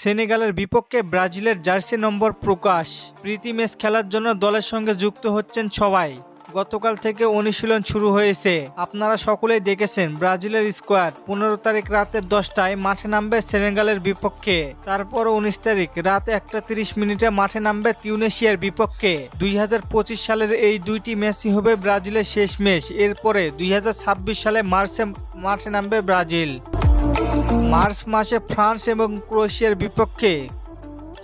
সেনেগালের বিপক্ষে ব্রাজিলের জার্সি নম্বর প্রকাশ। প্রীতি ম্যাচ খেলার জন্য দলের সঙ্গে যুক্ত হচ্ছেন সবাই। গতকাল থেকে অনুশীলন শুরু হয়েছে। আপনারা সকলেই দেখেছেন ব্রাজিলের স্কোয়াড। পনেরো তারিখ রাতে দশটায় মাঠে নামবে সেনেগালের বিপক্ষে। তারপর উনিশ তারিখ রাত একটা তিরিশ মিনিটে মাঠে নামবে তিউনেশিয়ার বিপক্ষে। দুই হাজার পঁচিশ সালের এই দুইটি ম্যাচই হবে ব্রাজিলের শেষ ম্যাচ। এরপরে দুই হাজার ছাব্বিশ সালে মার্চে মাঠে নামবে ব্রাজিল। মার্চ মাসে ফ্রান্স এবং ক্রোয়েশিয়ার বিপক্ষে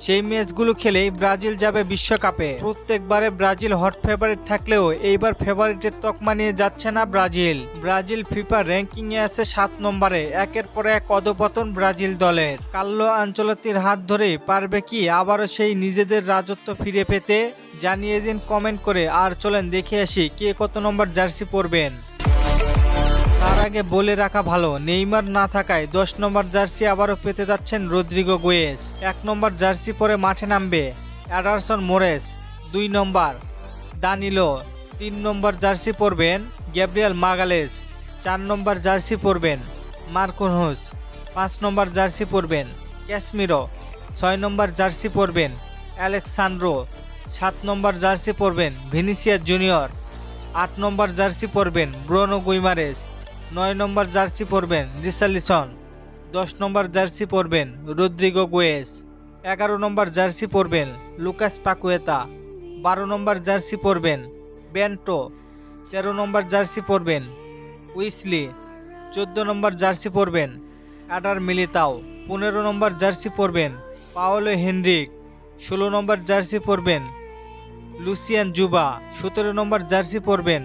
সেই ম্যাচগুলো খেলেই ব্রাজিল যাবে বিশ্বকাপে। প্রত্যেকবারে ব্রাজিল হট ফেভারিট থাকলেও এইবার ফেভারিটের তকমা নিয়ে যাচ্ছে না ব্রাজিল। ব্রাজিল ফিফা র্যাঙ্কিং এ আছে সাত নম্বরে, একের পর এক অধপতন ব্রাজিল দলের। কাল্লো আঞ্চলতির হাত ধরে পারবে কি আবারও সেই নিজেদের রাজত্ব ফিরে পেতে? জানিয়ে দিন কমেন্ট করে। আর চলেন দেখে আসি কে কত নম্বর জার্সি পরবেন। আগে বলে রাখা ভালো। নেইমার না থাকায় দশ নম্বর জার্সি আবারও পেতে যাচ্ছেন রদ্রিগো গোয়েস এক নম্বর জার্সি পরে মাঠে নামবে অ্যাডারসন মোরেস। দুই নম্বর দানিলো। তিন নম্বর জার্সি পরবেন গ্যাব্রিয়াল মাগালেস। চার নম্বর জার্সি পরবেন মার্কোনহুস পাঁচ নম্বর জার্সি পরবেন ক্যাশমিরো ছয় নম্বর জার্সি পরবেন অ্যালেক্সান্ড্রো সাত নম্বর জার্সি পরবেন ভিনিসিয়া জুনিয়র। আট নম্বর জার্সি পরবেন ব্রোনো গুইমারেস। নয় নম্বর জার্সি পরবেন রিসালিসন দশ নম্বর জার্সি পরবেন রদ্রিগো গোয়েস, এগারো নম্বর জার্সি পরবেন লুকাস পাকুয়েতা, বারো নম্বর জার্সি পরবেন বেন্টো, তেরো নম্বর জার্সি পরবেন উইসলি, চোদ্দ নম্বর জার্সি পরবেন অ্যাডার মিলিতাও, পনেরো নম্বর জার্সি পরবেন পাওলো হেনরিক, ষোলো নম্বর জার্সি পরবেন লুসিয়ান জুবা, সতেরো নম্বর জার্সি পরবেন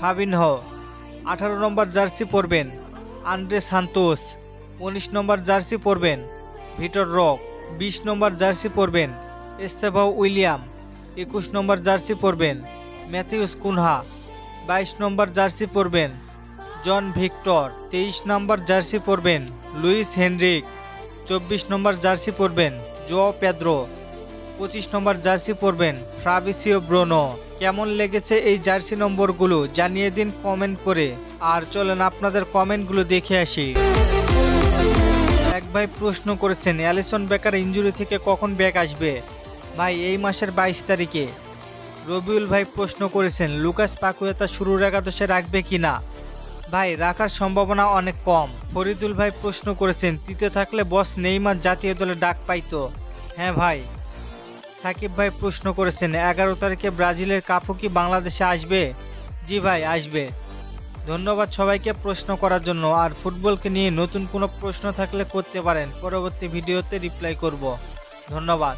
ফাবিনহ। আঠারো নম্বর জার্সি পরবেন আন্দ্রে সান্তোস। উনিশ নম্বর জার্সি পরবেন ভিটর রক বিশ নম্বর জার্সি পরবেন এস্তেভাও উইলিয়াম। একুশ নম্বর জার্সি পরবেন ম্যাথিউস কুনহা। বাইশ নম্বর জার্সি পরবেন জন ভিক্টর। তেইশ নম্বর জার্সি পরবেন লুইস হেনরিক। চব্বিশ নম্বর জার্সি পরবেন জো পেদ্রো। পঁচিশ নম্বর জার্সি পরবেন ফ্রাবিসিও ব্রোনো। কেমন লেগেছে এই জার্সি নম্বরগুলো জানিয়ে দিন কমেন্ট করে। আর চলেন আপনাদের কমেন্টগুলো দেখে আসি। এক ভাই প্রশ্ন করেছেন, অ্যালিসন বেকার ইঞ্জুরি থেকে কখন ব্যাক আসবে? ভাই, এই মাসের বাইশ তারিখে। রবিউল ভাই প্রশ্ন করেছেন, লুকাস পাকুয়েতা শুরুর একাদশে রাখবে কি না? ভাই, রাখার সম্ভাবনা অনেক কম। ফরিদুল ভাই প্রশ্ন করেছেন, তিতে থাকলে বস নেইমার জাতীয় দলে ডাক পাইতো। হ্যাঁ ভাই সাকিব ভাই প্রশ্ন করেছেন, এগারো তারিখে ব্রাজিলের কাপু কি বাংলাদেশে আসবে? জি ভাই, আসবে। ধন্যবাদ সবাইকে প্রশ্ন করার জন্য। আর ফুটবলকে নিয়ে নতুন কোনো প্রশ্ন থাকলে করতে পারেন। পরবর্তী ভিডিওতে রিপ্লাই করব। ধন্যবাদ।